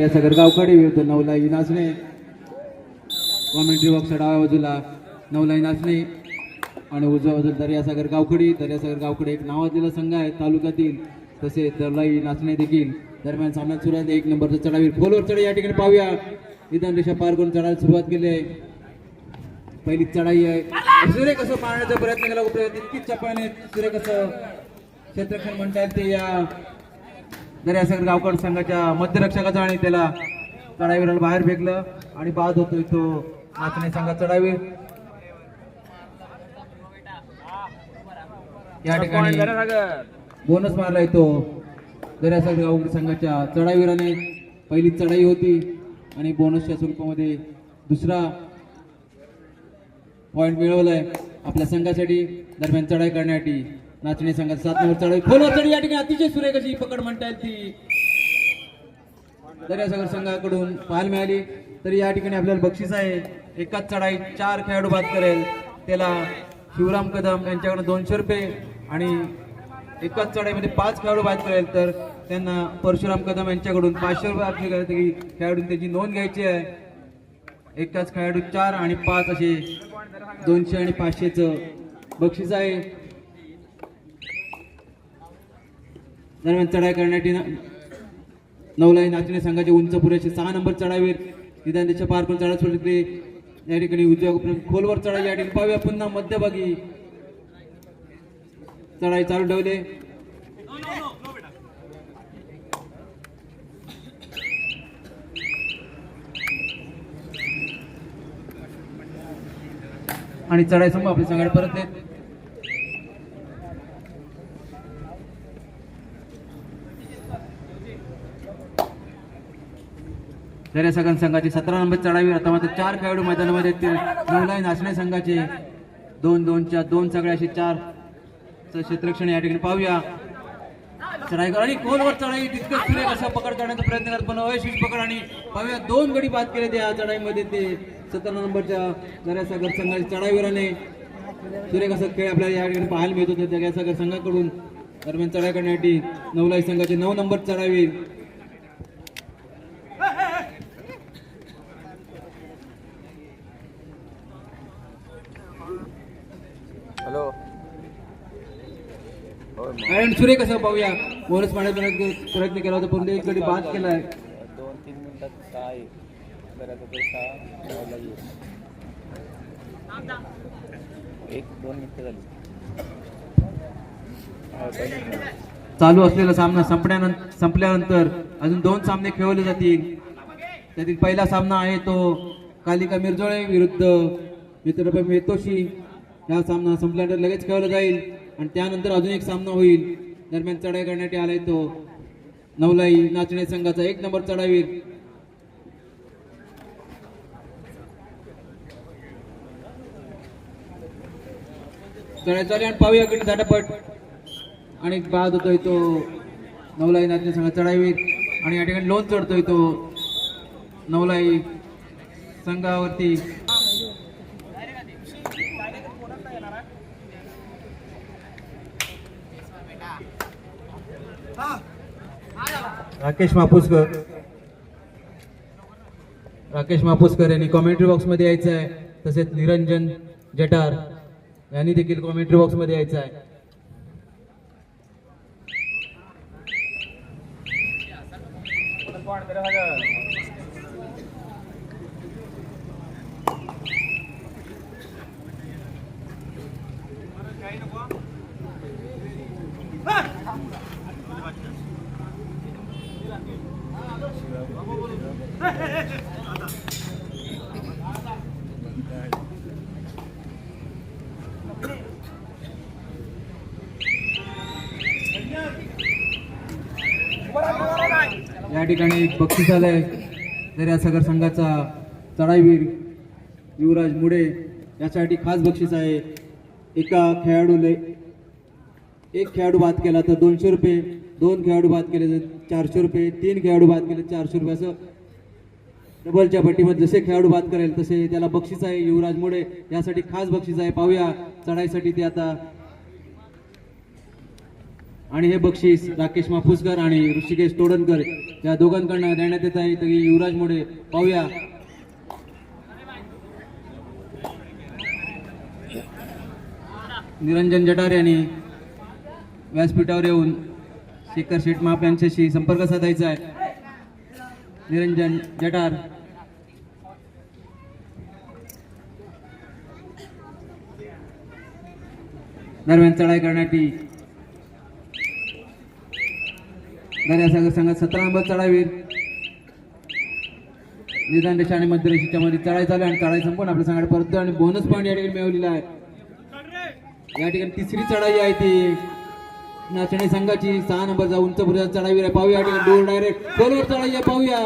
या सगर गावकडे विरुद्ध नवलाई नाचणे. Commentary box डाव्या बाजूला नवलाई नाचणे. आणि उजव्या बाजूला दर्यासागर गावखडी दर्यासागर गावकडे एक नावाजलेला संघ आहे तालुक्यातील. तसेच दरलाई नाचणे देखील. दरम्यान सामना सुरू आहे. एक नंबरचा चढावी. खोलवर चढ या ठिकाणी पाहूया. निदान रेषा पार करून चढायला सुरुवात केली आहे. पहिली चढाई आहे. सूर्य कसं पाहण्याचा प्रयत्न केला. प्रयत्न इतकीच चपाने सूर्य कसं क्षेत्रक्षण म्हणता येईल ते या दर्यासागर गावकड संघाच्या मध्यरक्षकाचा आणि त्याला चढावीला बाहेर फेकलं आणि बाद होतोय तो नाचणे संघात चढावी. या ठिकाणी बोनस मारलाय तो दर्यासागर गावकड संघाच्या चढावीराने पहिली चढाई होती आणि बोनसच्या स्वरूपामध्ये दुसरा पॉइंट मिळवलाय आपल्या संघासाठी दरम्यान चढाई करण्यासाठी. नाचणे संघात सात नंबर चढाई खोलवर चढी या ठिकाणी अतिशय सुरेख अशी पकड म्हणता येईल ती. दर्यासागर संघाकडून पाहायला मिळाली. तरी या ठिकाणी आपल्याला बक्षीस आहे. एकाच चढाई चार खेळाडू बाद करेल. त्याला शिवराम कदम यांच्याकडून दोनशे रुपये आणि एकाच चढाईमध्ये पाच खेळाडू बाद करेल. तर त्यांना परशुराम कदम यांच्याकडून पाचशे रुपये आपली करायची खेळाडूंनी त्याची नोंद घ्यायची आहे. एकाच खेळाडू चार आणि पाच असे दोनशे आणि पाचशेचं बक्षीस आहे. दरम्यान चढाई करण्यासाठी नवलाई नाचणे संघाचे उंच पुरेसे सहा नंबर चढावीर निदान त्याच्या पार करून चढा सोडले या ठिकाणी उजव्या खोलवर चढाई. या ठिकाणी पाहूया पुन्हा मध्यभागी. चढाई चालू ठेवले. आणि चढाई समोर आपल्या संघाकडे परत येत. दर्या सगळ्या संघाची सतरा नंबर चढावी आता मात्र चार खेळाडू मैदानामध्ये येतील. नवलाई नाचणे संघाचे. दोन दोनच्या दोन सगळ्याशी चार. चं क्षेत्रक्षण या ठिकाणी पाहूया. चढाई कर आणि खोलवर चढाई. तितकंच सुरेख असं पकड करण्याचा प्रयत्न करत पण अयशस्वी पकड आणि पाहूया दोन गडी बाद केले त्या चढाईमध्ये ते सतरा नंबरच्या दर्यासागर संघाच्या चढाईवराने सुरेख असं खेळ आपल्याला या ठिकाणी पाहायला मिळत. होते दर्यासागर संघाकडून दरम्यान चढाई करण्यासाठी नवलाई संघाचे नऊ नंबर चढावी हॅलो कारण सुरेख असं पाहूया? बोनस पाण्याचा प्रयत्न केला होता परंतु एक गडी बाद केलाय. दोन तीन मिनिटात सहा आहे एक दोन मिनिटं झाली. चालू असलेला सामना संपण्यानंतर संपल्यानंतर अजून दोन सामने खेळवले जातील. त्यातील पहिला सामना आहे तो कालिका मिरजोळे विरुद्ध मित्रपै मेतोशी हा सामना संपल्यानंतर लगेच खेळवला जाईल. आणि त्यानंतर अजून एक सामना होईल. दरम्यान चढाई करण्यात आलाय तो. नवलाई नाचणे संघाचा एक नंबर चढावीर. चढाई चालू आणि पाहूया कडे झटापट. आणि बाद होतोय तो. नवलाई नाचणे संघ चढावीर. आणि या ठिकाणी लोन चढतोय तो. नवलाई संघावरती राकेश मापुसकर. राकेश मापुसकर यांनी कॉमेंट्री बॉक्समध्ये यायचं आहे. तसेच निरंजन जटार यांनी देखील कॉमेंट्री बॉक्समध्ये यायचं आहे. या ठिकाणी एक बक्षीस आलंय दर्यासागर संघाचा चढाईवीर युवराज मुडे यासाठी खास बक्षीस आहे. एका खेळाडूने एक खेळाडू बाद केला तर दोनशे रुपये दोन खेळाडू बाद केले तर चारशे रुपये तीन खेळाडू बाद केले चारशे रुपये असं डबलच्या पट्टीमध्ये जसे खेळाडू बाद करेल तसे त्याला बक्षीस आहे युवराज मुडे. यासाठी खास बक्षीस आहे. पाहूया चढाईसाठी ते आता आणि हे बक्षीस राकेश माफुसकर आणि ऋषिकेश तोडणकर या दोघांकडनं देण्यात येत आहे. तरी युवराज मोडे पाहूया. निरंजन जटार यांनी व्यासपीठावर येऊन शेखर शेठ माप यांच्याशी संपर्क साधायचा आहे. निरंजन जटार. दरम्यान चढाई करण्याची गण्यासागर संघात सतरा नंबर चढावीर निदान रेषा आणि मध्य रेषेच्या मध्ये चढाई चालू आहे आणि चढाई संपून आपल्या संघात परत आणि बोनस पॉईंट या ठिकाणी मिळवलेला आहे. या ठिकाणी तिसरी चढाई आहे ती. नाचणी संघाची सहा नंबरचा उंच पुढचा चढावीर आहे. पाहूया डोर डायरेक्ट खोलवर चढाई आहे पाहूया.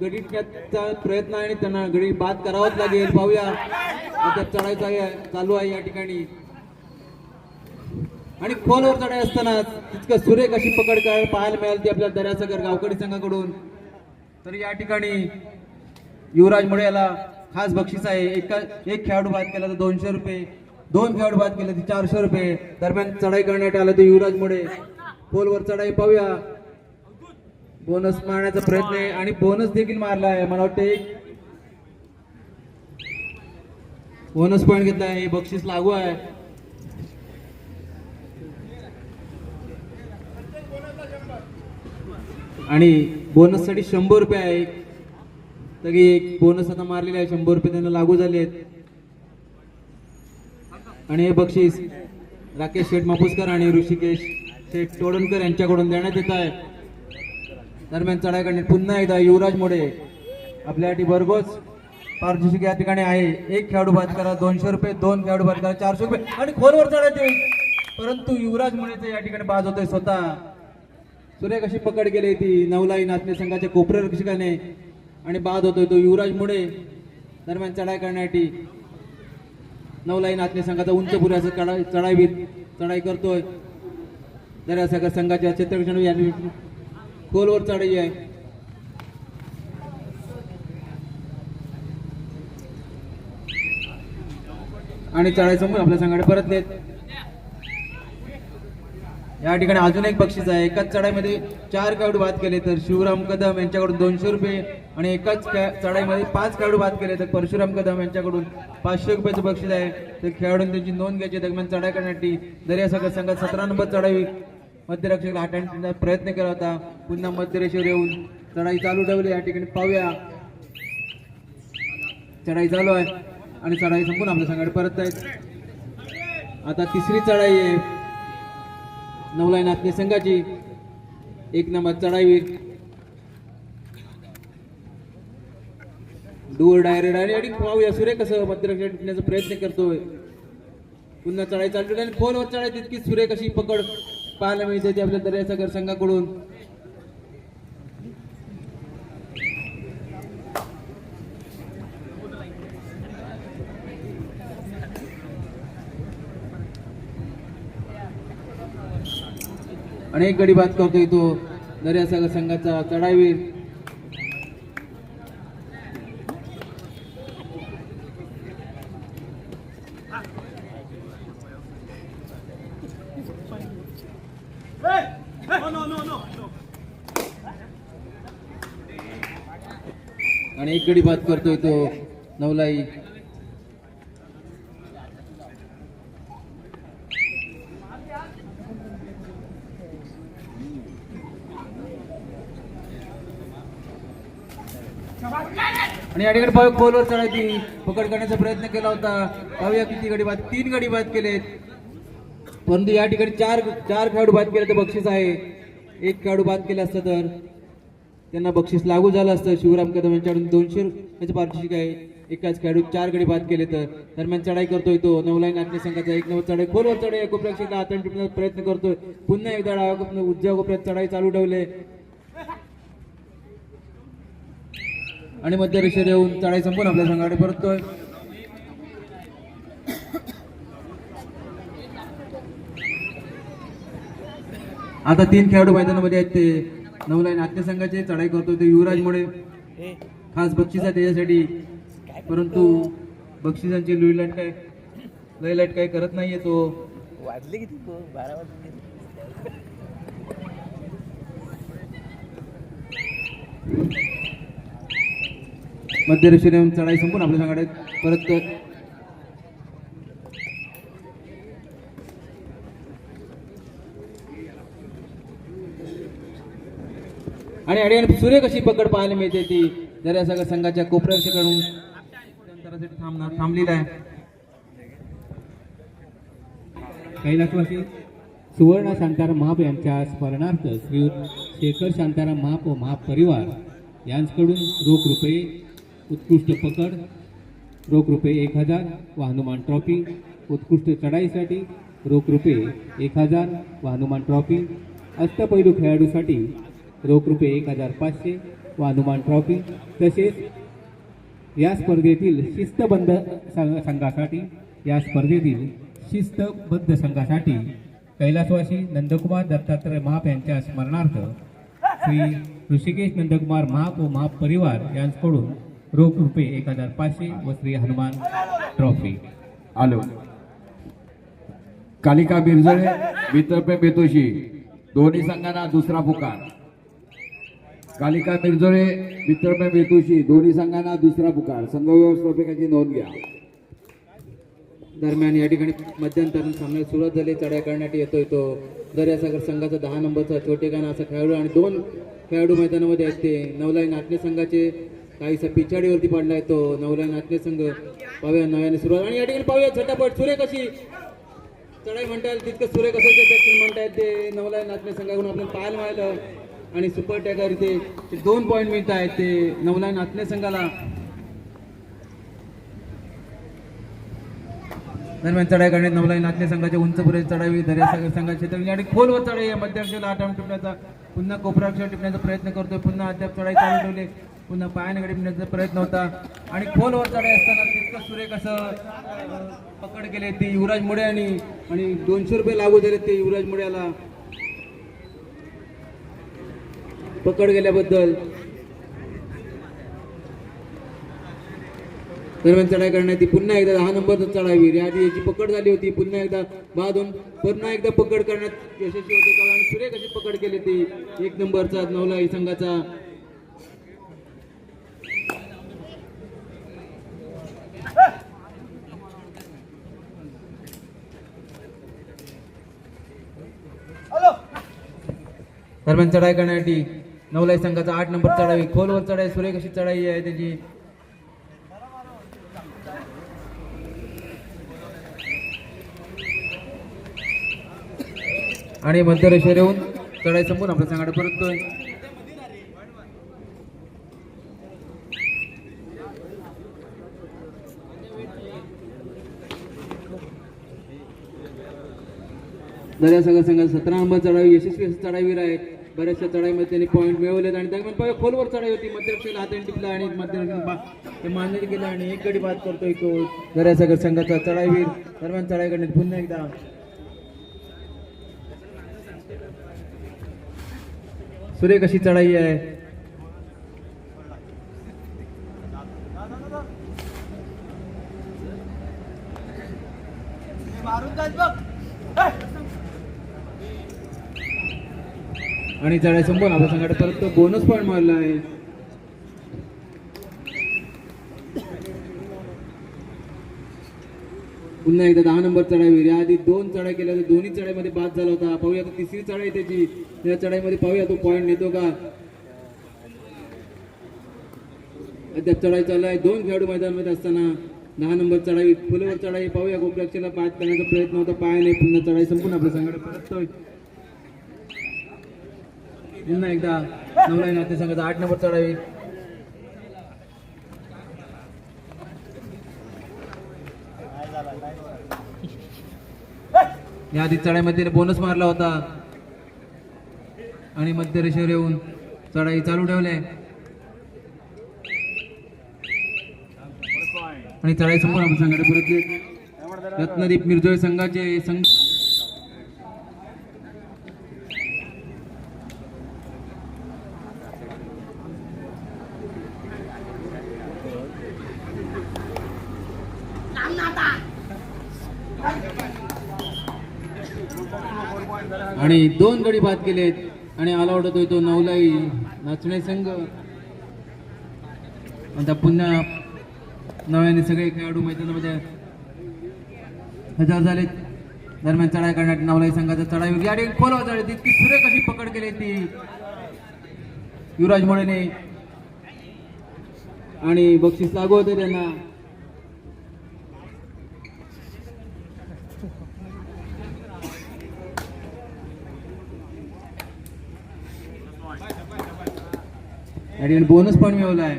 गडीचा प्रयत्न आहे आणि त्यांना गडी बाद करावाच लागेल. पाहूया. आता चढाई चालू आहे या ठिकाणी. आणि खोलवर चढाई असताना तितकं सुरेख अशी पकड काय पाहायला मिळाली ती आपल्या दर्यासागर गावकरी संघाकडून. तर या ठिकाणी युवराज मुळे याला खास बक्षीस आहे. एका एक खेळाडू बाद केला तर दोनशे रुपये. दोन खेळाडू बाद केले तर चारशे रुपये. दरम्यान चढाई करण्यात आलं तर युवराज मुळे. खोलवर चढाई पाहूया. बोनस मारण्याचा प्रयत्न आहे आणि बोनस देखील मारला आहे. मला वाटते बोनस पॉईंट घेतला आहे. हे बक्षीस लागू आहे. आणि बोनससाठी शंभर रुपये आहे तरी एक बोनस आता मारलेला आहे शंभर रुपये त्यांना लागू झाले आहेत. आणि हे बक्षीस राकेश शेठ मापुसकर आणि ऋषिकेश शेठ टोडणकर यांच्याकडून देण्यात येत आहे. दरम्यान चढाईकडे पुन्हा एकदा युवराज मोडे आपल्यासाठी भरघोस. पारितोषिक या ठिकाणी आहे. एक खेळाडू बाद करा दोनशे रुपये दोन खेळाडू बाद करा चारशे रुपये. आणि खोलवर चढायचे परंतु युवराज मुळेच या ठिकाणी बाज होतोय स्वतः. सुरेख अशी पकड केली ती नवलाई नाचणी संघाच्या कोपरक्षकाने आणि बाद होतोय तो युवराज मुळे दरम्यान चढाई करण्यासाठी नवलाई नाचणी संघाचा उंच पुऱ्याचं चढाई चढाई चढाई करतोय. दर्यासागर संघाच्या चित्रक्षण यांनी खोलवर चढाई आहे. आणि चढाई समोर आपल्या संघाकडे परतलेत या ठिकाणी अजून एक बक्षीस आहे. एकाच चढाईमध्ये चार खेळाडू बाद केले तर शिवराम कदम यांच्याकडून दोनशे रुपये आणि एकाच चढाईमध्ये पाच खेळाडू बाद केले तर परशुराम कदम यांच्याकडून पाचशे रुपयाचं बक्षीस आहे. तर खेळाडूंनी त्यांची नोंद घ्यायची दरम्यान चढाई करण्यासाठी दर्यासागर संघात सतरा नंबर चढाई मध्यरक्षक हाटांचा प्रयत्न केला होता. पुन्हा मध्यरेषेवर येऊन चढाई चालू ठेवली. या ठिकाणी पाहूया. चढाई चालू आहे. आणि चढाई संपून आपल्या संघाकडे परत आहेत आता तिसरी चढाई आहे. नवलाई संघाची एक नंबर चढाईवीर डूर डायरेक्ट आणि आणि पाहूया सुरे कसं मध्यरक्षक टिकण्याचा प्रयत्न करतोय. पुन्हा चढाई चालू आणि फोनवर चढाई तितकी सुरेख अशी पकड पाहायला मिळते ती आपल्या दर्यासागर संघाकडून. अनेक गडी बाद करतोय तो दर्यासागर संघाचा चढावीर आणि एक गडी बाद करतोय तो नवलाई. आणि या ठिकाणी पाहू खोलवर चढायची पकड करण्याचा प्रयत्न केला होता. पाहूया किती गडी बाद तीन गडी बाद केलेत. परंतु या ठिकाणी चार चार खेळाडू बाद केले तर बक्षीस आहे. एक खेळाडू बाद केला असता तर त्यांना बक्षीस लागू झालं असतं. शिवराम कदम यांच्याकडून दोनशे रुपयाचं पारितोषिक आहे. एकाच खेळाडू चार गडी बाद केले तर दरम्यान चढाई करतोय तो. नवलाई नाट्य संघाचा एक नव चढाई. खोलवर चढाई कोपऱ्याक्षेला हाताने टिपण्याचा प्रयत्न करतोय. पुन्हा एकदा डाव्या कोपऱ्यात कोपऱ्यात चढाई चालू ठेवले. आणि मध्य रेषेत येऊन चढाई संपून आपल्या संघाकडे परततोय. आता तीन खेळाडू मैदानामध्ये आहेत ते. नवलाईन आत्य संघाचे चढाई करतो ते युवराज मुळे खास बक्षीस आहे त्याच्यासाठी परंतु बक्षिसांची लुई लाइट काय लई लाइट काय करत नाहीये तो. वाजले किती बारा वाजले Thank you. येऊन चढाई संपून आपल्या संघाकडे परत आणि आणि सूर्य कशी पकड पाहायला मिळते ती? जर या सगळ्या संघाच्या कोपऱ्याकडून थांबणार थांबलेला आहे. कैलासवासी सुवर्ण शांताराम महाप यांच्या स्मरणार्थ श्री शेखर शांताराम महाप व महापरिवार यांच्याकडून रोख रुपये उत्कृष्ट पकड रोख रुपये एक हजार व हनुमान ट्रॉफी उत्कृष्ट चढाईसाठी रोख रुपये एक हजार व हनुमान ट्रॉफी अष्टपैलू खेळाडूसाठी रोख रुपये एक हजार पाचशे व हनुमान ट्रॉफी तसेच या स्पर्धेतील शिस्तबद्ध संघासाठी या स्पर्धेतील शिस्तबद्ध संघासाठी कैलासवासी नंदकुमार दत्तात्रय महाप यांच्या स्मरणार्थ श्री ऋषिकेश नंदकुमार महाप व महाप परिवार यांच्याकडून रोख रुपये एक हजार पाचशे व श्री हनुमान ट्रॉफी. आलो. कालिका बिरजळे वितर्पे बेतोशी दोन्ही संघांना दुसरा पुकार. कालिका मिरजोळे वितर्पे बेतोशी दोन्ही संघांना दुसरा पुकार. संघ व्यवस्थापकाची नोंद घ्या. दरम्यान या ठिकाणी मध्यंतरण सामने सुरुवात झाली. चढाई करण्यात येतोय तो. दर्यासागर संघाचा दहा नंबरचा छोटेखाना असा खेळाडू आणि दोन खेळाडू मैदानामध्ये आहेत ते. नवलाई नाटणे संघाचे काहीसा पिछाडीवरती पडलाय तो. नवऱ्या नाटणे संघ पाहूया नव्याने सुरुवात. आणि या ठिकाणी पाहूया झटापट. सुरेख अशी चढाई म्हणता येईल तितकं सुरेख असं म्हणता म्हणतायत ते नवला नाचणे संघाकडून पाहायला मिळालं. आणि सुपर टॅगर इथे ते दोन पॉईंट मिळत आहेत ते नवला नाचणे संघाला. दरम्यान चढाई करण्यात नवलाई नाचणे संघाच्या उंचपुरे चढावी दर्यासागर संघाचे क्षेत्रात आणि खोलवर चढाई या मध्याक्षेला आठ टिपण्याचा पुन्हा कोपराक्षर टिपण्याचा प्रयत्न करतोय. पुन्हा अद्याप चढाई चालू ठेवले पुन्हा पायाने मिळण्याचा प्रयत्न होता. आणि खोलवर चढाई असताना तितकं सुरेख असं पकड केले ते युवराज मुळे आणि आणि दोनशे रुपये लागू झाले ते युवराज मुळ्याला पकड गेल्याबद्दल. दरम्यान चढाई करण्यात ती पुन्हा एकदा दहा नंबरचा चढावी. आधी याची पकड झाली होती. पुन्हा एकदा बाधून पुन्हा एकदा पकड करण्यात यशस्वी होते. कारण आणि सुरेख अशी पकड केली ती. एक नंबरचा नवला संघाचा दरम्यान चढाई करण्यासाठी नवलाई संघाचा आठ नंबर चढावी खोलवर चढाई सुरेख अशी चढाई आहे त्याची. आणि मध्यरेषेवर येऊन चढाई संपून आपल्या संघाकडे परततोय. दर्यासघत संघात सतरा नंबर चढावी यशस्वी असं चढावीर आहे बऱ्याचशा चढाईमध्ये त्यांनी पॉईंट मिळवलेत आणि दरम्यान पाहिजे खोलवर चढाई होती. मध्यरक्षेला हाताने टिपला आणि मध्य मानले मान्य आणि एक गडी बाद करतोय तो. दर्यासागर संघाचा चढाईवीर. दरम्यान चढाई करण्यात पुन्हा एकदा. सुरेख अशी चढाई आहे. आणि चढाई संपून आपल्या संघाकडे परत तो बोनस पॉईंट मारला आहे. पुन्हा एकदा दहा नंबर चढावी. या आधी दोन चढाई केल्या होत्या. दोन्ही चढाईमध्ये बाद झाला होता. पाहूया आता तिसरी चढाई त्याची. त्या चढाईमध्ये पाहूया तो पॉईंट नेतो का? अद्याप चढाई चालू आहे. दोन खेळाडू मैदानामध्ये असताना दहा नंबर चढाई फुलेवर चढाई. पाहूया गोपराक्षेला बाद करण्याचा प्रयत्न होता. पाय नाही पुन्हा चढाई संपून आपल्या संघाकडे परततोय. पुन्हा एकदा नवराई नाते संघाचा आठ नंबर चढावी या आधी चढाईमध्ये बोनस मारला होता. आणि मध्य रेषेवर येऊन चढाई चालू ठेवले. आणि चढाई संपूर्ण आपण संघाकडे रत्नदीप मिरजोळे संघाचे संघ आणि दोन गडी बाद केलेत आणि आला आउट होतोय तो नवलाई नाचणे संघ. आता पुन्हा नव्याने सगळे खेळाडू मैदानामध्ये हजर झालेत. दरम्यान चढाई करण्यात नवलाई संघाचा चढाई होती आणि खोलवा झाली तितकी सुरेख अशी पकड केली ती युवराज मोळेने. आणि बक्षीस लागू होते त्यांना. या ठिकाणी बोनस पण मिळवला आहे.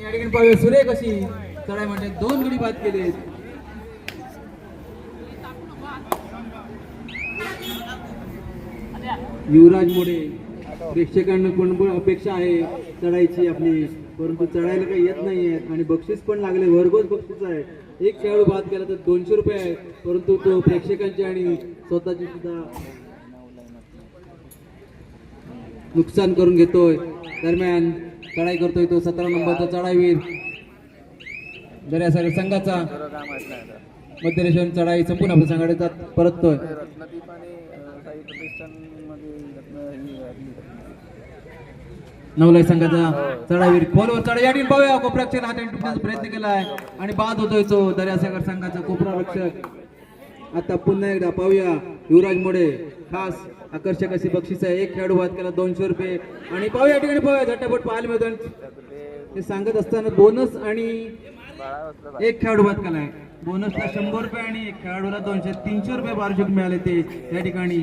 या ठिकाणी पाहूया सुरेख अशी चढाई म्हणजे दोन गडी बाद केले युवराज मोडे प्रेक्षकांना कोण पण अपेक्षा आहे चढायची आपली? परंतु चढायला काही येत नाहीये आणि बक्षीस पण लागले भरघोस बक्षीस आहे. एक खेळाडू बाद केला तर दोनशे रुपये आहे परंतु तो प्रेक्षकांची आणि स्वतःची सुद्धा नुकसान करून घेतोय. दरम्यान चढाई करतोय तो सतरा नंबरचा चढाईवीर. दर्यासागर संघाचा जरा मध्य चढाई संपूर्ण आपल्या संघाकडे परततोय ते रत्नदीप आणि अं, साई प्रतिष्ठानमध्ये रत्न ही आपली नवलाई संघाचा चढावीर खोलवर चढाई या ठिकाणी पाहूया. कोपऱ्याच्या हाताने टिपण्याचा प्रयत्न केलाय. आणि बाद होतोय तो दर्यासागर संघाचा कोपरा रक्षक. आता पुन्हा एकदा पाहूया. युवराज मोडे खास आकर्षक अशी बक्षीस आहे. एक खेळाडू बाद केला दोनशे रुपये. आणि पाहूया या ठिकाणी पाहूया. झटापट पाहायला मिळतो ते सांगत असताना बोनस आणि एक खेळाडू बाद केलाय. बोनसला शंभर रुपये आणि एक खेळाडूला दोनशे तीनशे रुपये पारितोषिक मिळाले ते. या ठिकाणी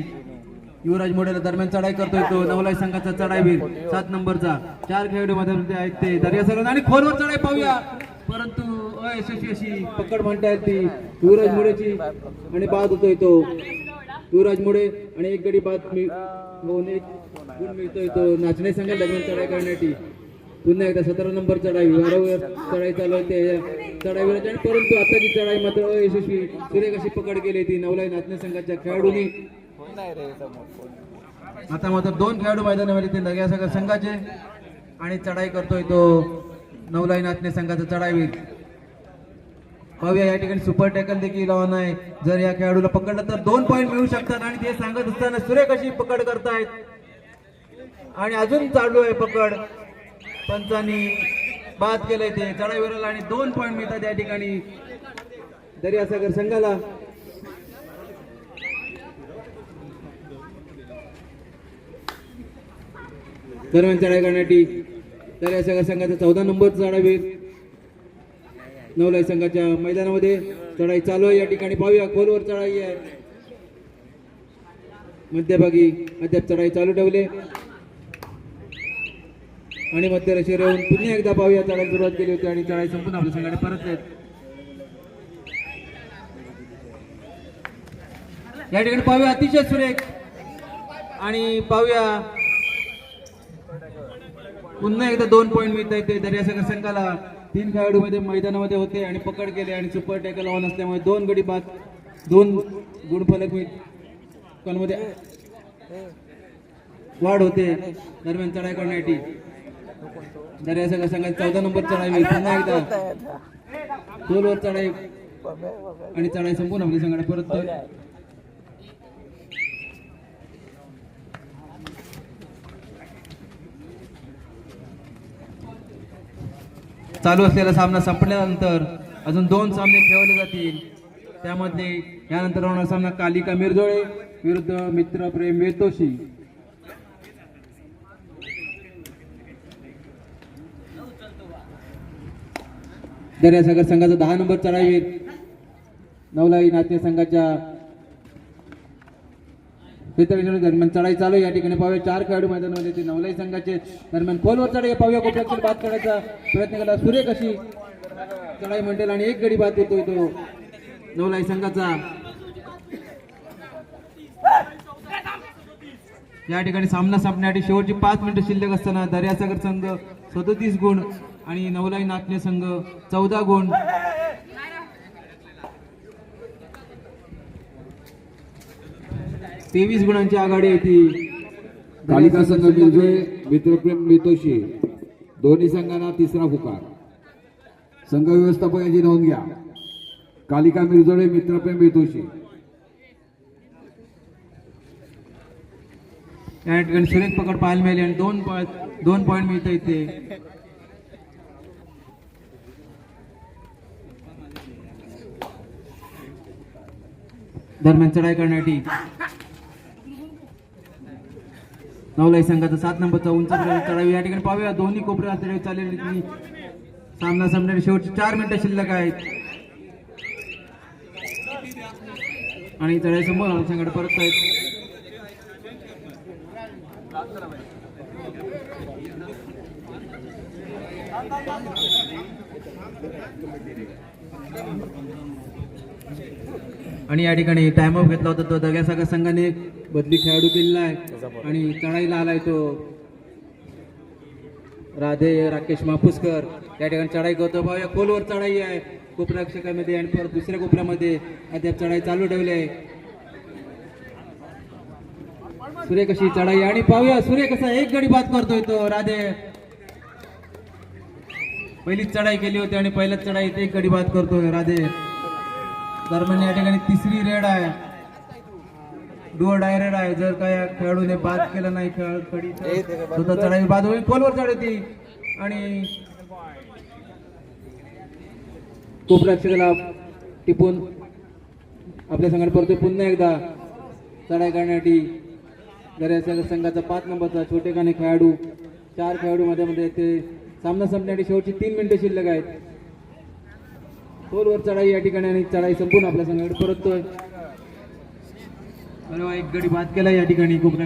युवराज मोडेला दरम्यान चढाई करतोय तो नवलाई संघाचा चढाईवीर सात नंबरचा. चार खेळाडू मध्ये आहेत ते. सर आणि खोलवर चढाई पाहूया. परंतु अयशस्वी अशी पकड म्हणता ती. युवराज मोडेची आणि बाद होतोय तो युवराज मोडे आणि एक गडी बाद एक मिळतोय तो नाचणे संघ दरम्यान चढाई करण्यासाठी. पुन्हा एकदा सतरा नंबर चढाई. वारंवार चढाई चालू आहे. चढाई चढाईवर आणि परंतु आताची चढाई मात्र अयशस्वी. सुरेख अशी पकड केली ती नवलाई नाचणे संघाच्या खेळाडूंनी. नाही रे समोर आता मात्र दोन खेळाडू मैदानामध्ये ते नगरसागर संघाचे. आणि चढाई करतोय तो नवलाई नाचणे संघाचा चढाईवीर. पाहूया या ठिकाणी सुपर टॅकल देखील ऑन आहे. जर या खेळाडूला पकडलं तर दोन पॉईंट मिळू शकतात. आणि ते सांगत असताना सुरेख अशी पकड करतायत. आणि अजून चालू आहे पकड. पंचांनी बाद केलंय ते. चढाईवरला आणि दोन पॉईंट मिळतात या ठिकाणी दर्यासागर संघाला. दरम्यान चढाई करण्यासाठी तर या सगळ्या संघाचा चौदा नंबर चढावीर नवलाई संघाच्या मैदानामध्ये चढाई चालू आहे. या ठिकाणी पाहूया खोलवर चढाई आहे. मध्यभागी अद्याप चढाई चालू ठेवले. आणि मध्य रेषेवर येऊन पुन्हा एकदा पाहूया चढाई सुरुवात केली होती आणि चढाई संपून आपल्या संघाने परतलेत या ठिकाणी पाहूया अतिशय सुरेख. आणि पाहूया पुन्हा एकदा दोन पॉईंट मिळता येते दर्यासागर संघाला तीन खेळाडूमध्ये मैदानामध्ये होते आणि पकड केले आणि सुपर टॅकल ऑन असल्यामुळे दोन गडी बाद दोन गुणफलक मिळ वाढ होते. दरम्यान चढाई करण्यासाठी दर्यासागर संघात चौदा नंबर चढाई होईल. पुन्हा एकदा खोलवर चढाई आणि चढाई संपून आपल्या संघाने परत चालू असलेला सामना संपल्यानंतर अजून दोन सामने खेळवले जातील. त्यामध्ये यानंतर होणार सामना कालिका मिरजोळे विरुद्ध मित्र प्रेम वेतोशी. दर्यासागर संघाचा दहा नंबर चढाईवीर नवलाई नाट्य संघाच्या मित्र दरम्यान चढाई चालू या ठिकाणी पाहूया चार खेळाडू मैदानामध्ये ते नवलाई संघाचे दरम्यान खोलवर चढाई पाहूया. कोपऱ्यातील बाद करण्याचा प्रयत्न केला. सुरेख अशी चढाई म्हणतेल आणि एक गडी बाद होतोय तो नवलाई संघाचा. या ठिकाणी सामना संपण्यासाठी शेवटची पाच मिनिटं शिल्लक असताना दर्यासागर संघ सदतीस गुण आणि नवलाई नाटणे संघ चौदा गुण. तेवीस गुणांची आघाडी आहे ती. कालिका संघ मिरजोळे मित्रप्रेम मितोशी. दोन्ही संघांना तिसरा पुकार. संघ व्यवस्थापकाची नोंद घ्या. कालिका मिरजोळे मित्रप्रेम बेतोशी या ठिकाणी सुरेख पकड पाहायला मिळाली आणि दोन पॉईंट दोन पॉईंट मिळत इथे. दरम्यान चढाई करण्यासाठी नवलाई संघाचा सात नंबरचा उंच चढावी या ठिकाणी पाहूया दोन्ही कोपऱ्या चढावी चालेल सामना संपणारे शेवटचे चार मिनिटं शिल्लक आहेत. आणि चढाई समोर संघाकडे परत आहेत. आणि या ठिकाणी टाइम ऑफ घेतला होता तो दग्यासागर संघाने बदली खेळाडू केलेला आहे. आणि चढाईला आलाय तो. राधे राकेश मापुसकर या ठिकाणी चढाई करतो. भाऊ या खोलवर चढाई आहे. कोपरक्षकामध्ये आणि परत दुसऱ्या कोपऱ्यामध्ये अद्याप चढाई चालू ठेवली आहे. सूर्य कशी चढाई आणि पाहूया सूर्य कसा एक गडी बाद करतोय तो राधे. पहिलीच चढाई केली होती आणि पहिल्याच चढाईत एक गडी बाद करतोय राधे. दरम्यान या ठिकाणी तिसरी रेड आहे. डुअर डायरेड आहे. जर काय या खेळाडूने बाद केलं नाही खेळ कडी स्वतः चढाई बाद होईल. खोलवर चढवती आणि खूप रक्षकाला टिपून आपल्या संघात परतोय पुन्हा एकदा चढाई करण्यासाठी दर्यासागर संघाचा पाच नंबरचा छोटेखाने खेळाडू चार खेळाडू मध्ये मध्ये ते सामना संपण्यासाठी शेवटची तीन मिनिटं शिल्लक आहेत. खोलवर चढाई या ठिकाणी आणि चढाई संपून आपल्या संघाकडे परततोय. बरोबर एक गडी बाद केला या ठिकाणी खूप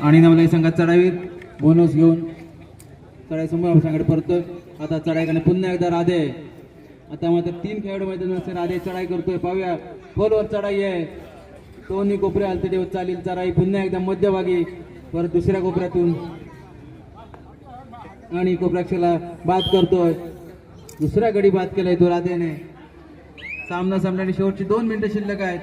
आणि नवलाई संघात चढावीत बोनस घेऊन चढाई समोर आपल्या संघाकडे परतोय आता चढाई करणे. पुन्हा एकदा राधे. आता मात्र तीन खेळाडू मैदान असते राधे चढाई करतोय. पाहूया. खोलवर चढाई आहे. दोन्ही कोपरे आलते देव चालेल. चढाई पुन्हा एकदा मध्यभागी. परत दुसऱ्या कोपऱ्यातून. आणि कोपराक्षला बाद करतोय. दुसऱ्या गडी बाद केलाय तो राधेने. सामना सामन्याने शेवटची दोन मिनिटं शिल्लक आहेत.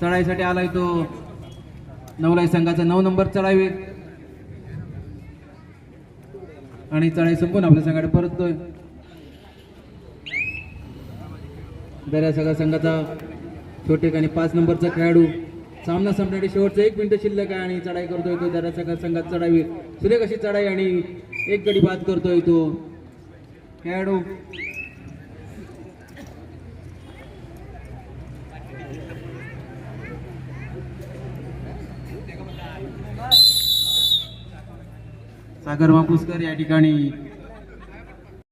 चढाईसाठी आलाय तो. नवलाई संघाचा नऊ नंबर चढावी आणि चढाई संपून आपल्या संघाकडे परततोय. दर्या सगळ्या संघाचा छोटे आणि पाच नंबरचा खेळाडू. सामना संपण्यासाठी शेवटचं एक मिनिट शिल्लक आहे आणि चढाई करतोय तो. दर्या सगळ्या संघात चढावी सुरेख कशी चढाई आणि एक गडी बाद करतोय तो. खेळाडू. सागर मापुसकर या ठिकाणी